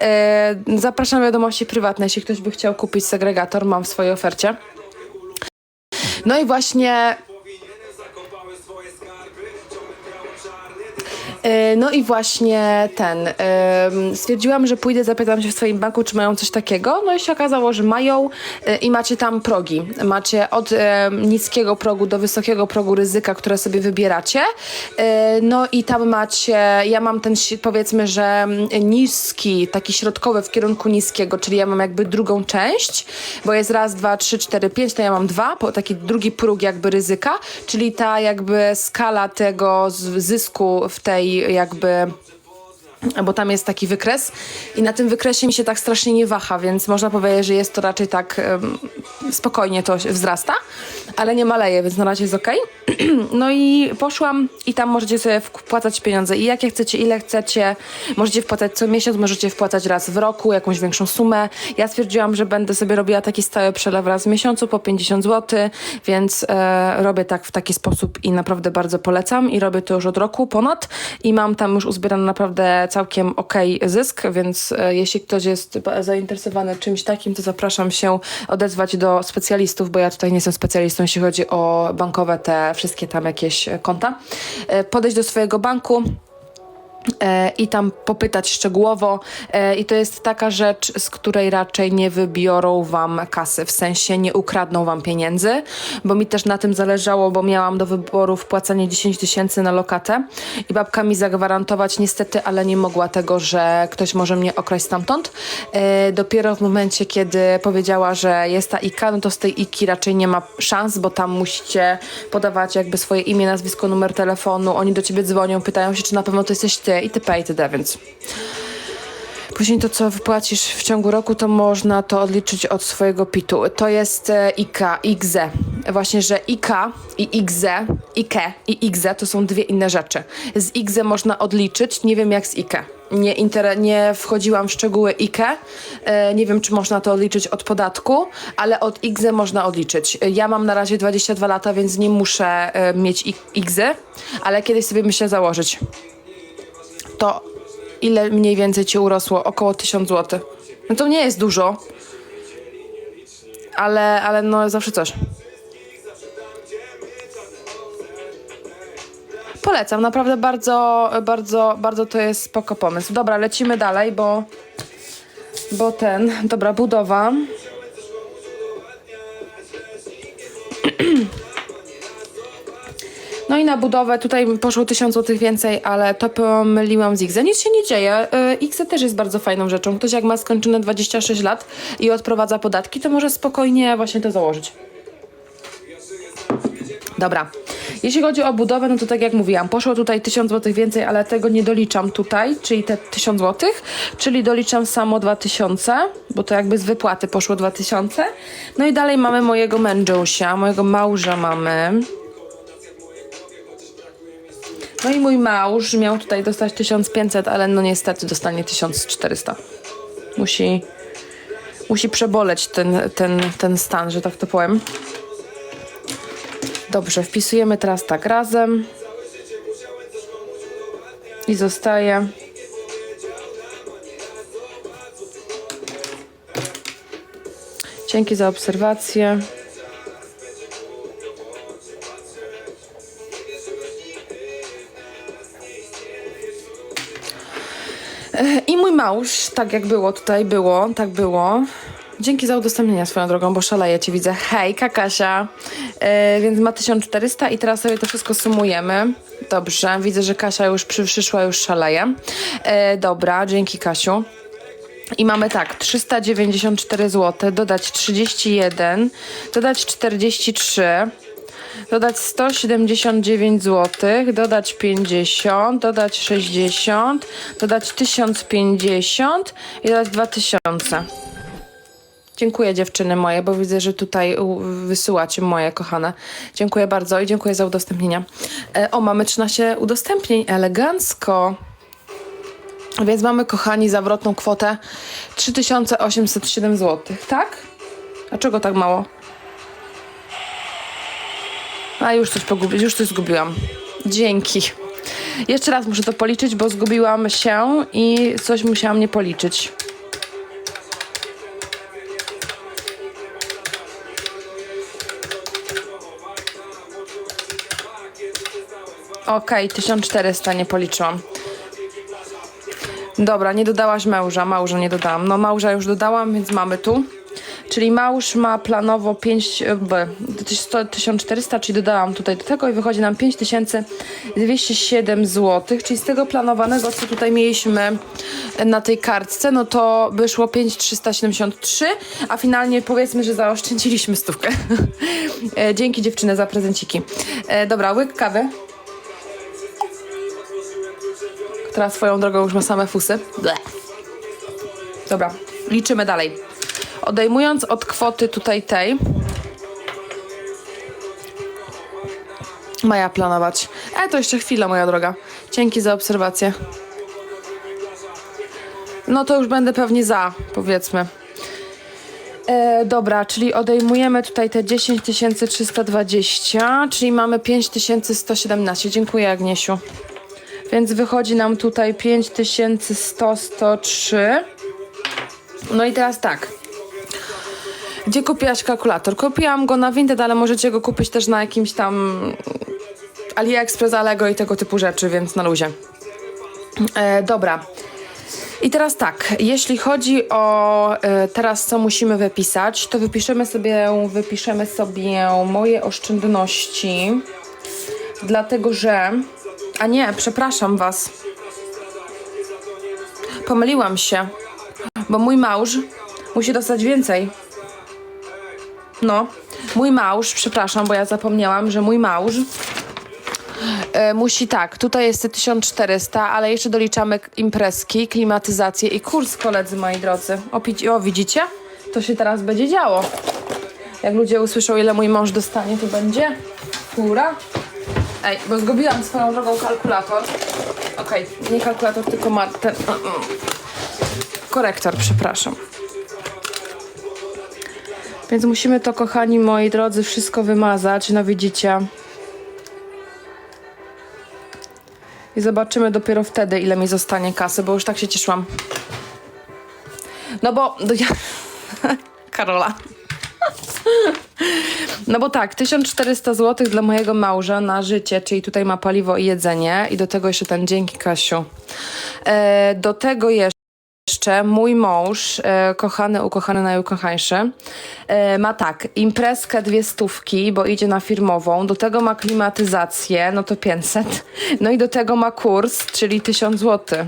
E, Zapraszam wiadomości prywatne, jeśli ktoś by chciał kupić segregator, mam w swojej ofercie. No i właśnie. No i właśnie ten. Stwierdziłam, że pójdę, zapytam się w swoim banku, czy mają coś takiego. No i się okazało, że mają e, i macie tam progi. Macie od niskiego progu do wysokiego progu ryzyka, które sobie wybieracie. E, No i tam macie, ja mam ten powiedzmy, że niski, taki środkowy w kierunku niskiego, czyli ja mam jakby drugą część, bo jest raz, dwa, trzy, cztery, pięć, to ja mam dwa, taki drugi próg jakby ryzyka, czyli ta jakby skala tego zysku w tej jakby bo tam jest taki wykres i na tym wykresie mi się tak strasznie nie waha, więc można powiedzieć, że jest to raczej tak em, spokojnie to wzrasta, ale nie maleje, więc na razie jest ok. no i poszłam i tam możecie sobie wpłacać pieniądze i jakie chcecie, ile chcecie. Możecie wpłacać co miesiąc, możecie wpłacać raz w roku jakąś większą sumę. Ja stwierdziłam, że będę sobie robiła taki stały przelew raz w miesiącu po 50 zł, więc e, robię tak w taki sposób i naprawdę bardzo polecam i robię to już od roku ponad i mam tam już uzbierany naprawdę całkiem ok zysk, więc e, jeśli ktoś jest zainteresowany czymś takim, to zapraszam się odezwać do specjalistów, bo ja tutaj nie jestem specjalistą, jeśli chodzi o bankowe te wszystkie tam jakieś konta. E, podejść do swojego banku, i tam popytać szczegółowo. E, I to jest taka rzecz, z której raczej nie wybiorą wam kasy, w sensie nie ukradną wam pieniędzy, bo mi też na tym zależało, bo miałam do wyboru wpłacanie 10 tysięcy na lokatę i babka mi zagwarantować niestety, ale nie mogła tego, że ktoś może mnie okraść stamtąd. E, Dopiero w momencie, kiedy powiedziała, że jest ta IKA, no to z tej IKI raczej nie ma szans, bo tam musicie podawać jakby swoje imię, nazwisko, numer telefonu, oni do ciebie dzwonią, pytają się, czy na pewno to jesteś ty itp. itd., więc... Później to, co wypłacisz w ciągu roku, to można to odliczyć od swojego PIT-u. To jest e, IGZE. Właśnie, że IKA i IGZE, IKE i IGZE to są dwie inne rzeczy. Z IGZE można odliczyć, nie wiem jak z IKE. Nie, nie wchodziłam w szczegóły IKE. E, nie wiem, czy można to odliczyć od podatku, ale od IGZE można odliczyć. Ja mam na razie 22 lata, więc nie muszę e, mieć IGZE, ale kiedyś sobie myślę założyć to ile mniej więcej ci urosło? Około 1000 zł. No to nie jest dużo, ale, ale no zawsze coś. Polecam, naprawdę bardzo, bardzo, bardzo to jest spoko pomysł. Dobra, lecimy dalej, bo, bo ten, dobra, budowa. Na budowę tutaj poszło 1000 zł więcej, ale to pomyliłam z X. Nic się nie dzieje. Y, X też jest bardzo fajną rzeczą. Ktoś jak ma skończone 26 lat i odprowadza podatki, to może spokojnie właśnie to założyć. Dobra. Jeśli chodzi o budowę, no to tak jak mówiłam, poszło tutaj 1000 zł więcej, ale tego nie doliczam tutaj, czyli te 1000 zł, czyli doliczam samo 2000, bo to jakby z wypłaty poszło 2000. No i dalej mamy mojego mężusia, mojego małża mamy. No i mój mąż miał tutaj dostać 1500, ale no niestety dostanie 1400. Musi, musi przeboleć ten, ten, ten stan, że tak to powiem. Dobrze, wpisujemy teraz tak razem. I zostaje. Dzięki za obserwację. I mój mąż, tak jak było tutaj, było, tak było. Dzięki za udostępnienie swoją drogą, bo szaleję cię, widzę. Hej, Kakasia. E, więc ma 1400 i teraz sobie to wszystko sumujemy. Dobrze, widzę, że Kasia już przy, przyszła, już szaleje. E, dobra, dzięki Kasiu. I mamy tak, 394 zł, dodać 31, dodać 43, dodać 179 zł, dodać 50, dodać 60, dodać 1050 i dodać 2000. Dziękuję dziewczyny moje, bo widzę, że tutaj wysyłacie moje kochane. Dziękuję bardzo i dziękuję za udostępnienia. E, o, mamy 13 udostępnień, elegancko. Więc mamy, kochani, zawrotną kwotę 3807 zł, tak? A czego tak mało? A już coś pogubi, już coś zgubiłam. Dzięki. Jeszcze raz muszę to policzyć, bo zgubiłam się i coś musiałam nie policzyć. Okej, 1400 nie policzyłam. Dobra, nie dodałaś męża, małża nie dodałam. No małża już dodałam, więc mamy tu. Czyli małż ma planowo 5, e, b, 100 1400, czyli dodałam tutaj do tego i wychodzi nam 5207 zł, czyli z tego planowanego, co tutaj mieliśmy na tej kartce, no to wyszło 5373, a finalnie powiedzmy, że zaoszczędziliśmy stówkę. E, Dzięki dziewczyny za prezenciki. E, Dobra, łyk kawy która swoją drogą już ma same fusy. Dobra, liczymy dalej. Odejmując od kwoty tutaj tej. Maja planować. E, to jeszcze chwila, moja droga. Dzięki za obserwację. No to już będę pewnie za, powiedzmy. E, dobra, czyli odejmujemy tutaj te 10 320, czyli mamy 5117. Dziękuję, Agniesiu. Więc wychodzi nam tutaj 5100, 103. No i teraz tak. Gdzie kupiłaś kalkulator? Kupiłam go na Vinted, ale możecie go kupić też na jakimś tam AliExpress, Alego i tego typu rzeczy, więc na luzie. E, dobra. I teraz tak, jeśli chodzi o e, teraz co musimy wypisać, to wypiszemy sobie, wypiszemy sobie moje oszczędności, dlatego że a nie, przepraszam was. Pomyliłam się, bo mój mąż musi dostać więcej. No, mój mąż, przepraszam, bo ja zapomniałam, że mój mąż e, musi tak, tutaj jest te 1400, ale jeszcze doliczamy imprezki, klimatyzację i kurs, koledzy moi drodzy. O, o widzicie? To się teraz będzie działo. Jak ludzie usłyszą, ile mój mąż dostanie, to będzie fura. Ej, bo zgubiłam swoją drogą kalkulator. Okej, nie kalkulator, tylko ten... mm, mm. Korektor, przepraszam. Więc musimy to, kochani moi drodzy, wszystko wymazać. No widzicie. I zobaczymy dopiero wtedy, ile mi zostanie kasy, bo już tak się cieszyłam. No bo... Ja... Karola. No bo tak, 1400 zł dla mojego małża na życie, czyli tutaj ma paliwo i jedzenie i do tego jeszcze ten dzięki Kasiu. E, do tego jeszcze mój mąż, e, kochany, ukochany, najukochańszy, e, ma tak, imprezkę dwie stówki, bo idzie na firmową, do tego ma klimatyzację, no to 500, no i do tego ma kurs, czyli 1000 zł.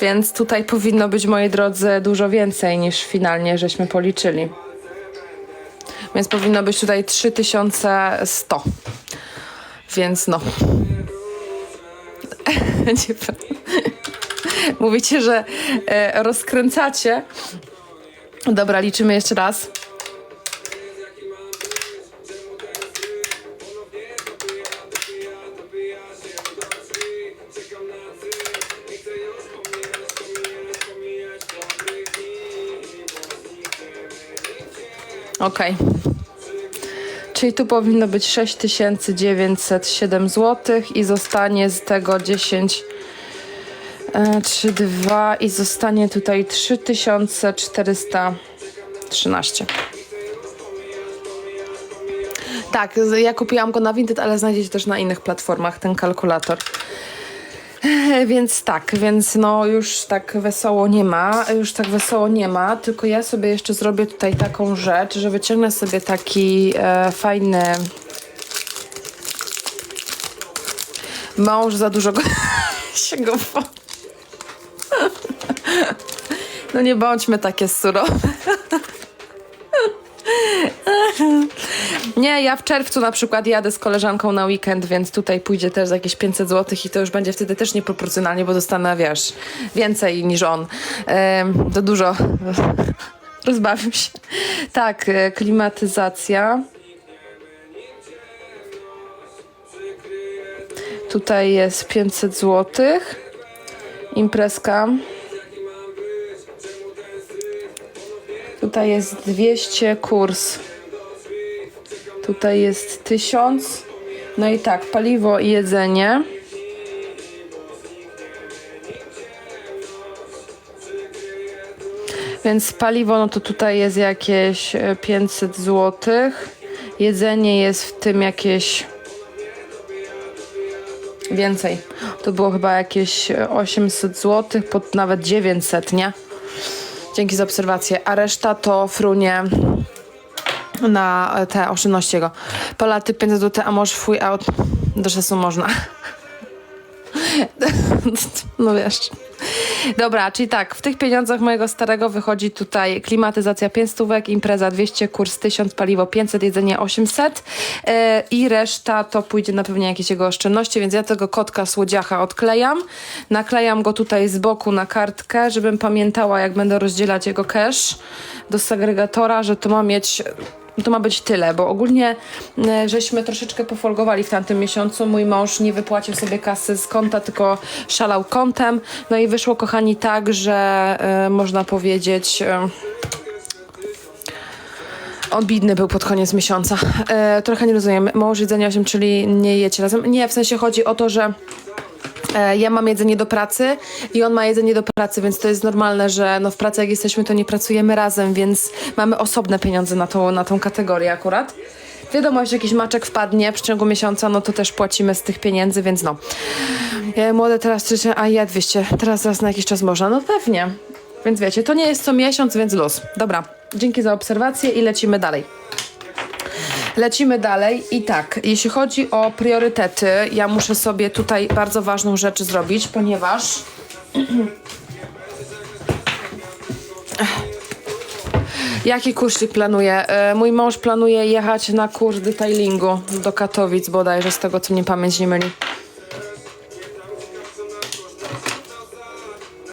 Więc tutaj powinno być, moi drodzy, dużo więcej niż finalnie żeśmy policzyli. Więc powinno być tutaj 3100. Więc no. Mówicie, że e, rozkręcacie. Dobra, liczymy jeszcze raz. Okej. Czyli tu powinno być 6907 zł i zostanie z tego 10 e, 3, 2 i zostanie tutaj 3413. Tak, ja kupiłam go na Vinted, ale znajdziecie też na innych platformach ten kalkulator. Więc tak, więc no już tak wesoło nie ma, już tak wesoło nie ma, tylko ja sobie jeszcze zrobię tutaj taką rzecz, że wyciągnę sobie taki e, fajny mąż za dużo go się go. No nie bądźmy takie surowe. Nie, ja w czerwcu na przykład jadę z koleżanką na weekend, więc tutaj pójdzie też za jakieś 500 zł i to już będzie wtedy też nieproporcjonalnie, bo dostanę, wiesz, więcej niż on. To dużo. Rozbawił się. Tak, e, klimatyzacja. Tutaj jest 500 zł. Imprezka. Tutaj jest 200 kurs. Tutaj jest 1000 No i tak, paliwo i jedzenie. Więc paliwo, no to tutaj jest jakieś e, 500 zł. Jedzenie jest w tym jakieś więcej. To było chyba jakieś e, 800 zł, pod nawet 900, nie? Dzięki za obserwację. A reszta to frunie na te oszczędności jego. Polaty 500 zł, a może twój aut do czasu można. No wiesz. Dobra, czyli tak, w tych pieniądzach mojego starego wychodzi tutaj klimatyzacja 5 stówek, impreza 200, kurs 1000, paliwo 500, jedzenie 800 yy, i reszta to pójdzie na pewnie jakieś jego oszczędności, więc ja tego kotka słodziacha odklejam, naklejam go tutaj z boku na kartkę, żebym pamiętała jak będę rozdzielać jego cash do segregatora, że to ma mieć to ma być tyle, bo ogólnie e, żeśmy troszeczkę pofolgowali w tamtym miesiącu. Mój mąż nie wypłacił sobie kasy z konta, tylko szalał kontem. No i wyszło, kochani, tak, że e, można powiedzieć. E, on bidny był pod koniec miesiąca. Trochę nie rozumiem. Mąż jedzenia 8, czyli nie jecie razem. Nie, w sensie chodzi o to, że Ja mam jedzenie do pracy i on ma jedzenie do pracy, więc to jest normalne, że no w pracy jak jesteśmy, to nie pracujemy razem, więc mamy osobne pieniądze na tą, na tą kategorię akurat. Wiadomo, jeśli jakiś maczek wpadnie w ciągu miesiąca, no to też płacimy z tych pieniędzy, więc no. Ja młode teraz 300, a ja 200, teraz raz na jakiś czas można. No pewnie. Więc wiecie, to nie jest co miesiąc, więc luz. Dobra, dzięki za obserwację i lecimy dalej. Lecimy dalej i tak, jeśli chodzi o priorytety, ja muszę sobie tutaj bardzo ważną rzecz zrobić, ponieważ Jaki kursik planuję? E, Mój mąż planuje jechać na kurs detailingu do Katowic bodajże, z tego co mnie pamięć nie myli.